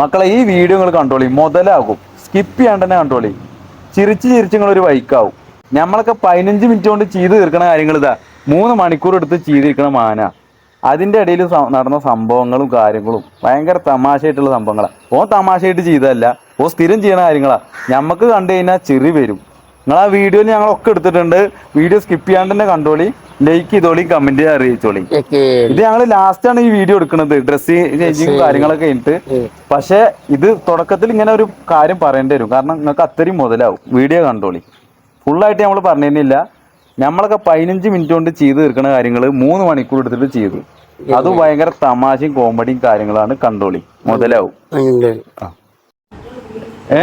മക്കളെ ഈ വീഡിയോ നിങ്ങൾ കണ്ടോളി. മുതലാകും. സ്കിപ്പ് ചെയ്യാണ്ട് തന്നെ കണ്ടോളി. ചിരിച്ച് ചിരിച്ച് നിങ്ങൾ ഒരു വൈക്കാവും നമ്മളൊക്കെ പതിനഞ്ച് മിനിറ്റ് കൊണ്ട് ചെയ്ത് തീർക്കണ കാര്യങ്ങൾ ഇതാ. മൂന്ന് മണിക്കൂർ എടുത്ത് ചെയ്തിരിക്കണ മാന. അതിന്റെ ഇടയിൽ നടന്ന സംഭവങ്ങളും കാര്യങ്ങളും ഭയങ്കര തമാശയായിട്ടുള്ള സംഭവങ്ങളാണ് ഓ തമാശയായിട്ട് ചെയ്തതല്ല. ഓ സ്ഥിരം ചെയ്യണ കാര്യങ്ങളാണ് നമുക്ക് കണ്ടു കഴിഞ്ഞാൽ ചെറി വരും. നിങ്ങൾ ആ വീഡിയോയിൽ ഞങ്ങളൊക്കെ എടുത്തിട്ടുണ്ട്. വീഡിയോ സ്കിപ്പ് ചെയ്യാണ്ട് തന്നെ കണ്ടോളി. ലൈക്ക് ചെയ്തോളി കമന്റ് അറിയിച്ചോളി. ഇത് ഞങ്ങൾ ലാസ്റ്റ് ആണ് ഈ വീഡിയോ എടുക്കുന്നത്. ഡ്രസ് ചേഞ്ചിങ് കാര്യങ്ങളൊക്കെ കഴിഞ്ഞിട്ട്. പക്ഷെ ഇത് തുടക്കത്തിൽ ഇങ്ങനെ ഒരു കാര്യം പറയേണ്ടി വരും. കാരണം നിങ്ങൾക്ക് അത്രയും മുതലാവും. വീഡിയോ കണ്ടോളി. ഫുള്ളായിട്ട് നമ്മൾ പറഞ്ഞില്ല നമ്മളൊക്കെ പതിനഞ്ച് മിനിറ്റ് കൊണ്ട് ചെയ്ത് തീർക്കുന്ന കാര്യങ്ങൾ മൂന്ന് മണിക്കൂർ എടുത്തിട്ട് ചെയ്തു. അത് ഭയങ്കര തമാശയും കോമഡിയും കാര്യങ്ങളാണ് കണ്ടോളി. മുതലാവും. ഏ?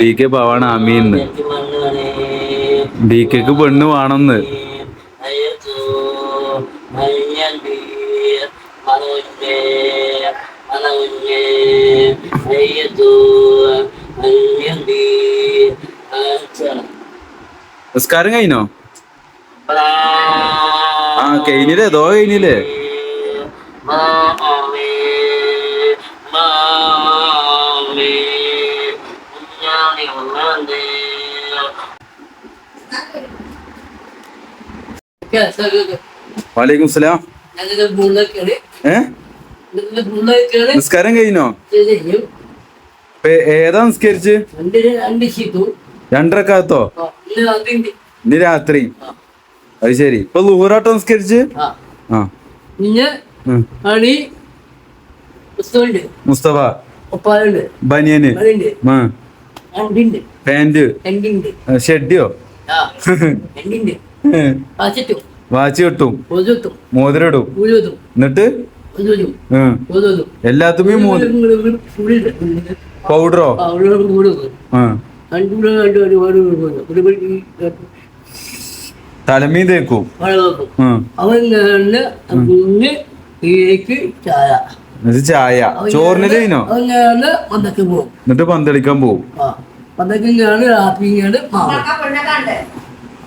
ഡി കെ പവാണ് അമീന്ന് ഡി കെക്ക് പെണ്ണ് വേണമെന്ന്. നിസ്കാരം കഴിഞ്ഞോ? ആ കഴിഞ്ഞില്ലേ? ദോ കഴിഞ്ഞില്ലേ? വാലേക്കും സലാം നിസ്കാരം കഴിഞ്ഞോ ഏതാ നിസ്കരിച്ച് രണ്ടരക്കാത്തോ ഇന്ന് രാത്രി അത് ശരി ഇപ്പൊ ലൂറാട്ടോ നിസ്കരിച്ച് ആ മുസ്തഫ ബനിയന് ആ പാന്റ് ഷെഡിയോ? വാച്ച് കിട്ടും മോതിരം ഇടും. എന്നിട്ട് മോതി പൗഡറോ തലമീ തേക്കും. അവൻ ചായ. എന്നിട്ട് ചായ. ചോറിന് കഴിഞ്ഞോ പോകും എന്നിട്ട് പന്തളിക്കാൻ പോവും.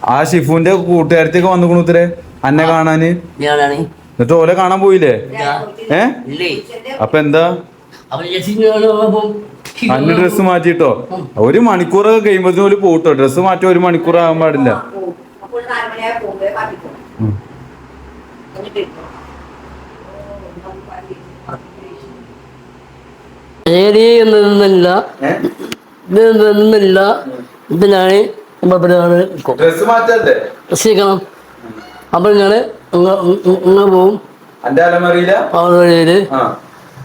ആ ഷിഫുന്റെ കൂട്ടുകാരത്തേക്ക് വന്നു ഇത്രേ? അന്നെ കാണാന്? എന്നിട്ട് ഓലെ കാണാൻ പോയില്ലേ? ഏ? ഇല്ലേ. അപ്പൊ എന്താ? അന്ന് ഡ്രസ് മാറ്റിട്ടോ ഒരു മണിക്കൂറൊക്കെ കഴിയുമ്പോഴത്തേക്കും ഓൽ പോട്ടോ ഡ്രസ് മാറ്റി ഒരു മണിക്കൂർ ആകാൻ പാടില്ല. ഉം. ഏ? ഇത് നിന്നില്ല. ഇതിനാണ് ഇതാണ് ഡ്രസ്സ് മാറ്റല്ലേ രസിക്കണം അപ്പോൾ ഞാൻ ഇങ്ങനെ പോവും. അവരുടെ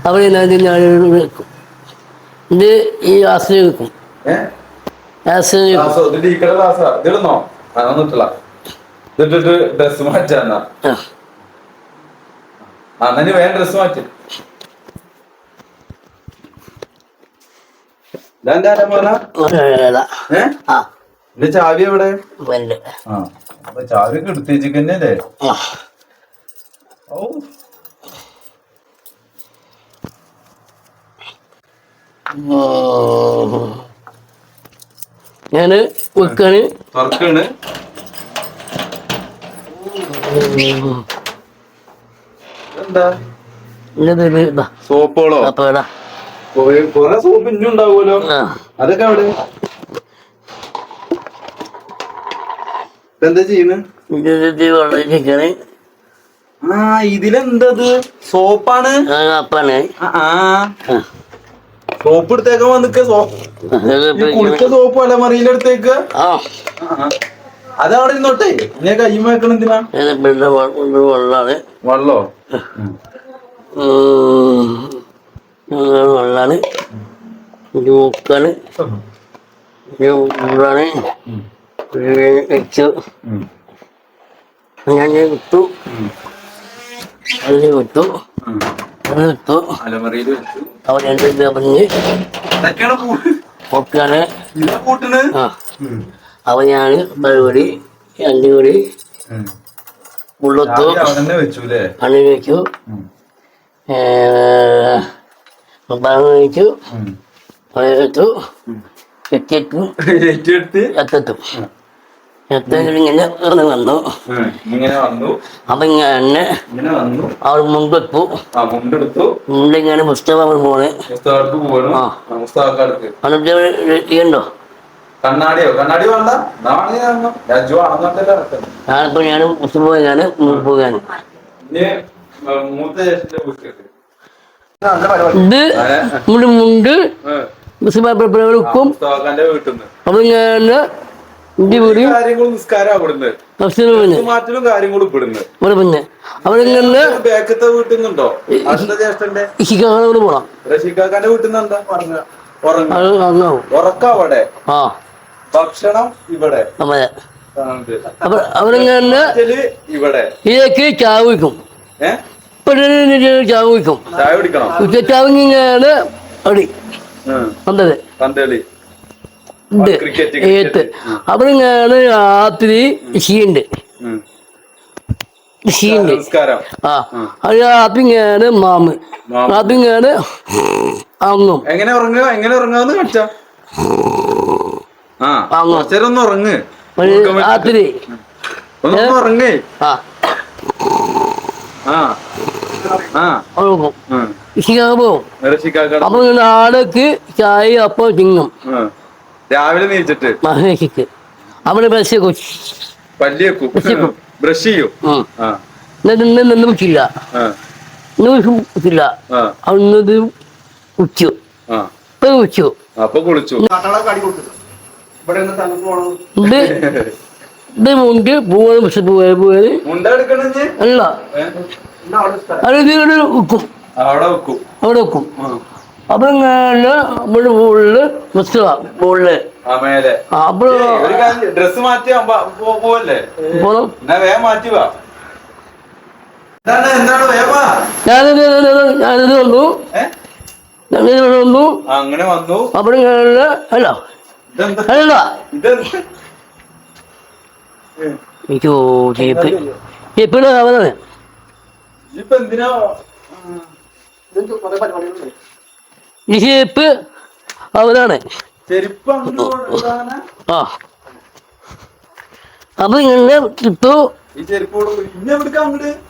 അവിടെ ഞാൻ വെക്കും. ഇത് ഈ ആശ്രയം വെക്കും. ആശ്രയം ഡ്രസ് ക്ലാസ്സോ ആ. വേറെ വേഗം ഡ്രസ് മാറ്റി എന്റെ ചാവി എവിടെ? വല്ല ആ അപ്പൊ ചാവി ഒക്കെ ഞാൻ വെച്ചിക്കന്നെ ആ ഓ. ഞാൻ വെക്കാണ്. തുറക്കാണ് എന്താ? സോപ്പുകളോ? കൊറേ സോപ്പ് ഇഞ്ഞും ഉണ്ടാവുമല്ലോ. അതൊക്കെ അവിടെ എന്താ ചെയ്യുന്നത് ആ ഇതിലെന്തത്? സോപ്പാണ്? സോപ്പ് എടുത്തേക്കാൻ വന്നിക്ക സോപ്പ് കുളിച്ച സോപ്പ് അല്ല ആ. അത് അവിടെ ഇരുന്നോട്ടെ. ഞാൻ കയ്യും വെക്കണം എന്തിനാ? പിന്നെ വെള്ളാണ്. വെള്ളോ? ഇത് ഉള്ളാണ് വെച്ചു. ഞാൻ വിട്ടു അതിന് വിട്ടു അത് വിട്ടു അവൻ രണ്ട് പറഞ്ഞ്. പൊക്കാണ്. ആ. അവൻ ഞാൻ പരിപാടി രണ്ടു കൂടി ഉള്ളത്തു അണി വെച്ചു. പണി വെച്ചു. വെച്ചു. എത്തിയിട്ടു എത്തെത്തും ഇങ്ങനെ വന്നു. ഇങ്ങനെ വന്നു. അപ്പൊ ഇങ്ങനെ അവൾ മുണ്ടെടുത്തു മുണ്ടിങ്ങനെ പുസ്തകം പോണേ. പുസ്തകർക്ക് പോകണം ആ. പുസ്തകക്കാർക്ക് എന്നിട്ട് കണ്ണാടിയോ? കണ്ണാടി വേണ്ട. നാളെ രാജു ഞാനിപ്പോ ഞാൻ പോയാണ് പോകാൻ ഇനി മൂത്ത ഇത് നമ്മുടെ മുണ്ട് മുസ്ലിം പുസ്തകക്കാരന്റെ വീട്ടിൽ നിന്ന് അപ്പൊ ഞാൻ ഇന്റെ വീട് കാര്യങ്ങളും നിസ്കാരം അവിടുന്ന്. ഭക്ഷണം പിന്നെ മാറ്റലും കാര്യങ്ങളും ഇവിടുന്ന്. ഇവിടെ പിന്നെ അവരിങ്ങനെ ബാക്കത്തെ വീട്ടിൽ നിന്നുണ്ടോ അടുത്ത ജ്യേഷ്ഠന്റെ ഇഷിക്കാളോട് പോണം. റഷീഖാക്കാന്റെ വീട്ടിൽ നിന്ന് എന്താ പറഞ്ഞ? ഉറങ്ങ. അത് അങ്ങാവും ഉറക്ക അവിടെ ആ. ഭക്ഷണം ഇവിടെ. അപ്പൊ അവരിങ്ങനെ ഇവിടെ. ഇതിലേക്ക് ചാവ് വയ്ക്കും ഏ? ഇപ്പൊ ചാവ് വയ്ക്കും ചായ കുടിക്കണം? ഉച്ചച്ചാവിങ്ങനെ അടി. ഉണ്ട്. ക്രിക്കറ്റ്, ഏത്ത് അവരിങ്ങനെ രാത്രി ഷീണ്ട്. ഷീണ്ട് ആ. അത് രാത്രി ഇങ്ങനെ മാമ്. രാത്രി ഇങ്ങനെ അങ്ങും എങ്ങനെ ഉറങ്ങുക? എങ്ങനെ ഉറങ്ങാന്ന് കാണിച്ച ആ അങ്ങ്. കുറച്ചേരം ഒന്ന് ഉറങ്ങ്. രാത്രി. ഒന്ന് ഉറങ്ങേ. അപ്പൊ നാടക്ക് ചായ അപ്പം ചിങ്ങും. രാവിലെ നീച്ചിട്ട്. മഹേഷിക്ക്. അവിടെ ബ്രഷ്. ബ്രഷ് ചെയ്യും. നിന്ന് വെച്ചില്ല വെച്ചില്ല ആ. അന്നത് ഉച്ചു ഇപ്പൊ ഉച്ചു അപ്പൊ കുളിച്ചു. ഇത് ഇത് മുണ്ട് പൂവാണ് പക്ഷെ പൂവേ എടുക്കണേ അല്ല. അത് ഇവിടെ വെക്കും. അവിടെ വെക്കും. അവിടെ വെക്കും. അപ്പൊ ഇങ്ങനെ നമ്മുടെ മുകളിൽ മുസ്ലിം മുകളിൽ ആ മേലെ. അപ്പൊ ഒരു കാര്യം ഡ്രസ് മാറ്റി പോവല്ലേ? മാറ്റി വാ. ഞാനിത് ഞാനിത് വന്നു? ഞാനിത് വന്നു. അങ്ങനെ വന്നു. അവിടെ അല്ല എനിക്ക് ജീപ്പ്. ചേപ്പിയുടെ അവനാണ് ജീപ്പ് അവനാണ്? ആ. അപ്പൊ ഇങ്ങനെ ഇപ്പൊ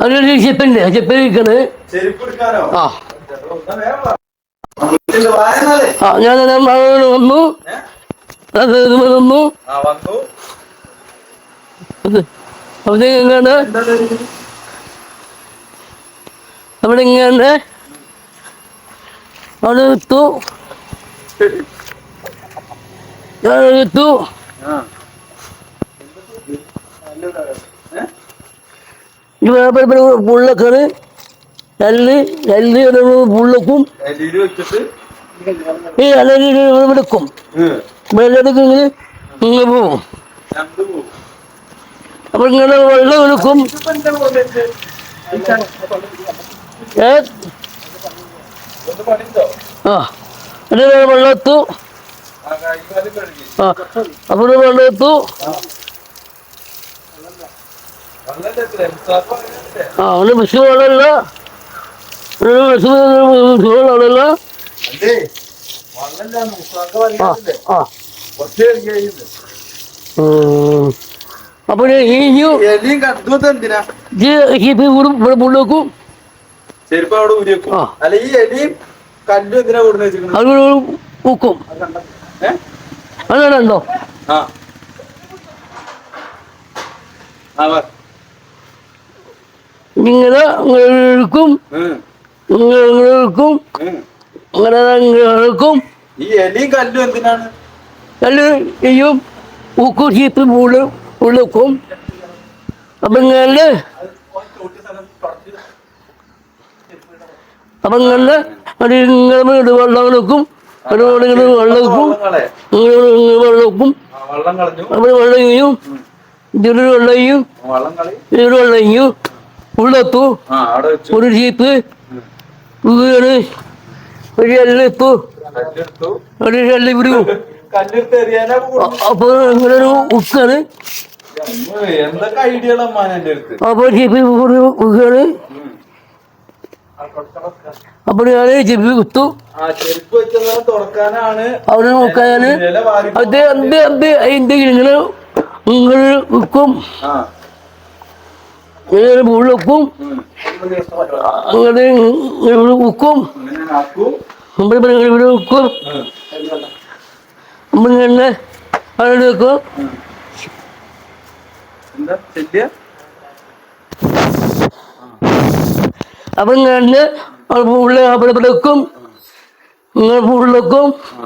അതിനൊരു ചെപ്പുണ്ട് ചെപ്പ് ഇരിക്കണ് ആ. ആ ഞാൻ വന്നു വന്നു. ആ വന്നു. അത് അവിടെ? അവിടെ ഇങ്ങനെ അവിടെ എത്തു. ഞാൻ വിത്തു പുള്ളക്കാണ്. നെല്ല് നെല്ല് പുള്ളക്കും. വെച്ചിട്ട് ഈ അലരി എടുക്കും ഉം. വെള്ളമെടുക്കും ഇങ്ങനെ ഇങ്ങനെ പോവും. അപ്പൊ ഇങ്ങനെ വെള്ളം എടുക്കും? ഏ? ആ. എന്നിട്ട് വെള്ളം എത്തു ആ. അപ്പൊ കഴുകി ആ അവന് വിഷു വെള്ളമല്ല വിഷു വെള്ളമില്ല. അപ്പൊ മുള്ളേക്കും ചെരുപ്പ് അവിടെ ഊരി അല്ല ഈ എലിയും കല്ലും എന്തിനാ കൊടുന്ന് ഏ? അതുണ്ടോ ആ. ആ വാ. ഇങ്ങനെ അങ്ങനെ ഈ എലിയും കല്ലും എന്തിനാണ്? കല്ല് ചെയ്യും ചീപ്പ് മുള്ളു ഉള്ളിക്കും. അപ്പൊ ഇങ്ങനെ അപ്പൊ ഇങ്ങനെ അത് ഇങ്ങനെ ഇത് വെള്ളം എടുക്കും. അതുപോലെ ഇങ്ങനെ വെള്ളം വെക്കും ഇങ്ങനെ വെള്ളം വെക്കും അപ്പം വള്ളം ചെയ്യും ഇതിന് വെള്ളം ചെയ്യും വള്ളം കളി. ഇതിന് വെള്ളം ചെയ്യും ഉള്ളെത്തു ഒരു ചീപ്പ് വീണ് ഒരു എല്ലിപ്പു കല്ലെടുത്തു. ഒരു എല്ലി ഇവിടെ അപ്പൊ ഇങ്ങനെ ഒരു ഉക്കാണ് എന്തൊക്കെ അടുത്ത്? അപ്പൊ ഒരു ഉക്കാണ്. അപ്പൊ ഞാൻ ചീപ്പ് കുത്തു. അവിടെ നോക്കാനാണ്. അത് എന്ത് എന്ത് എന്തെങ്കിലും ഇങ്ങനെ ഉക്കും ഇങ്ങനെ മുള്ളുക്കും ഇങ്ങനെ ഉക്കും ആക്കും ഇവിടെ ഉക്കും. നമ്മൾ ഇങ്ങനെ അവിടെ വെക്കും. അപ്പൊ ഇങ്ങനെ ഉള്ള അവിടെ ഇവിടെ വെക്കും. ഇങ്ങനെ ഉള്ളിക്കും ആ,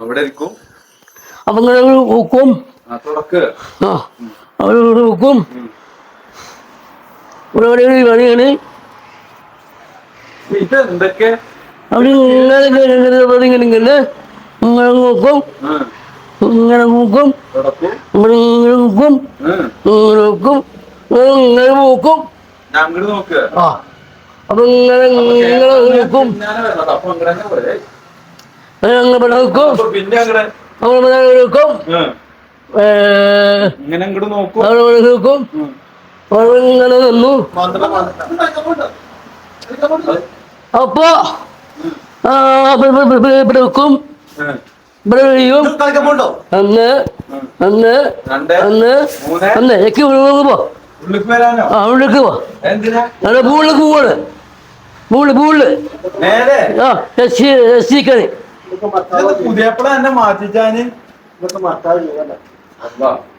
അപ്പൊ ഇങ്ങനെ ഉക്കും ആ തുറക്ക് അവിടെ ഇവിടെ ഉക്കും ഇവിടെ ഒരു പണിയാണ് അവിടെ ഇങ്ങനെ ഇങ്ങനെ ഇങ്ങനെ ഇവിടെ ഇങ്ങനെ ഇങ്ങനെ ഇങ്ങനെ നോക്കും. ഉം. ഇങ്ങനെ നോക്കും. തുറക്കും ഇവിടെ ഇങ്ങനെ നോക്കും. ഉം. ഇങ്ങനെ നോക്കും. ഇങ്ങനെ നോക്കും. ഞാൻ അങ്ങോട്ട് നോക്ക്. ആ. അപ്പൊ ഇങ്ങനെ ഇങ്ങനെ അങ്ങനെ ഇവിടെ അവിടെ അവിടെ നോക്കും. ഉം. തന്നു നിന്നു അപ്പൊ ഇവിടെ വെക്കും. ഇവിടെ കഴിയും. അന്ന് അന്ന് രണ്ട് അന്ന് മൂന്ന് അന്ന് എനിക്ക് ഉള്ളിലേക്ക് പോ. ഉള്ളിക്ക് ആ ഉള്ളിക്ക് പോ. പൂളിലേക്ക് പോവാണ്. Pool pool. നേരെ ആ രസി രസിക്കണേ എന്നെ മാറ്റിച്ചാന്? അല്ലാ. എന്തൊക്കെ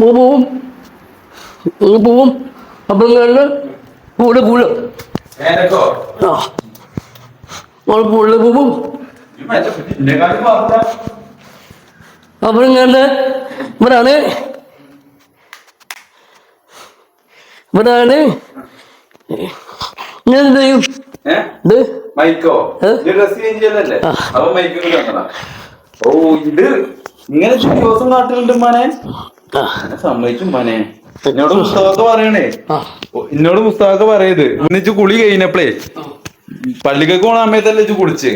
പോവും പോവും അപ്പൊ പൂൾ പൂൾ നേരെക്കോ? ആ. അവൾ പൂൾ പോവും ഇവരാണ്. അപ്പൊ ഇങ്ങനെ ഇവിടാണ് ഇവിടാണ് ഞാൻ എന്ത് ചെയ്യും? മൈക്കോ? ഡ്രസ് ചേഞ്ച് ചെയ്തല്ലേ. അപ്പൊ മൈക്ക് ഓ ഇത് ഇങ്ങനെ ദിവസം നാട്ടിലുണ്ട് മനെ സമ്മതിക്കും മനെ എന്നോട് പുസ്തകമൊക്കെ പറയണേ. ഓ, എന്നോട് പുസ്തകമൊക്കെ പറയത് ഇന്നിച്ച് കുളി കഴിഞ്ഞപ്പളേ പള്ളിക്കൊക്കെ പോണ സമയത്തല്ലേ ഇച്ച് കുളിച്ച്?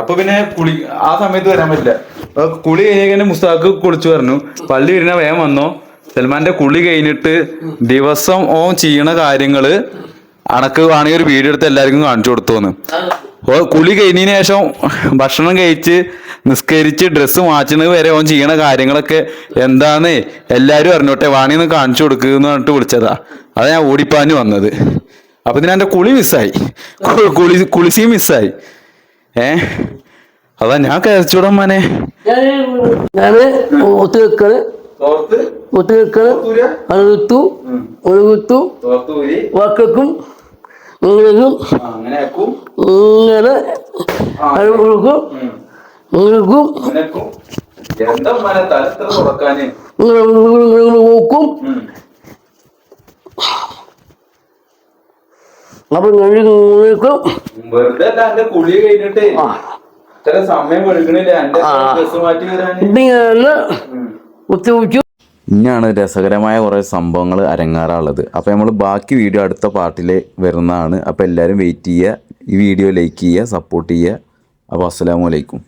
അപ്പൊ പിന്നെ കുളി ആ സമയത്ത് വരാൻ പറ്റില്ല. അപ്പൊ കുളി കഴിഞ്ഞ മുസ്താഖ് കുളിച്ചു പറഞ്ഞു. പള്ളി വരുന്ന വേഗം വന്നോ. സൽമാന്റെ കുളി കഴിഞ്ഞിട്ട് ദിവസം ഓൻ ചെയ്യണ കാര്യങ്ങൾ അണക്ക് വേണമെങ്കിൽ ഒരു വീഡിയോ എടുത്ത് എല്ലാവർക്കും കാണിച്ചു കൊടുത്തോന്ന്. ഓ കുളി കഴിഞ്ഞതിന് ശേഷം ഭക്ഷണം കഴിച്ച് നിസ്കരിച്ച് ഡ്രസ്സ് മാറ്റുന്നത് വരെ ഓൻ ചെയ്യണ കാര്യങ്ങളൊക്കെ എന്താന്ന് എല്ലാരും അറിഞ്ഞോട്ടെ. വാണിന്ന് കാണിച്ചു കൊടുക്കുക എന്ന് പറഞ്ഞിട്ട് വിളിച്ചതാ. അതാ ഞാൻ ഓടിപ്പാഞ്ഞു വന്നത്. അപ്പൊ ഇതിന് എന്റെ കുളി മിസ്സായി കുളി കുളിസി മിസ്സായി ഏ? അതാ ഞാൻ കയറിച്ചൂടാൻ മോനെ. ഞാൻ ഒത്തു വെക്കണ്. തോർത്ത്? ഒത്തു വെക്കണ്. ഒരു കുത്തു ഒരു കുത്തു വാക്കും ആക്കും ഇങ്ങനെ നോക്കും. അപ്പൊ വെറുതെ എന്റെ കുളി കഴിഞ്ഞിട്ടേ. ഇത്ര സമയം എന്റെ. ഡ്രസ് മാറ്റി കുത്തി ഇനിയാണ് രസകരമായ കുറേ സംഭവങ്ങൾ അരങ്ങാറാനുള്ളത് അപ്പോൾ നമ്മൾ ബാക്കി വീഡിയോ അടുത്ത പാർട്ടിൽ വരുന്നതാണ്. അപ്പോൾ എല്ലാവരും വെയിറ്റ് ചെയ്യുക. ഈ വീഡിയോ ലൈക്ക് ചെയ്യുക സപ്പോർട്ട് ചെയ്യുക. അപ്പോൾ അസ്സലാമു അലൈക്കും.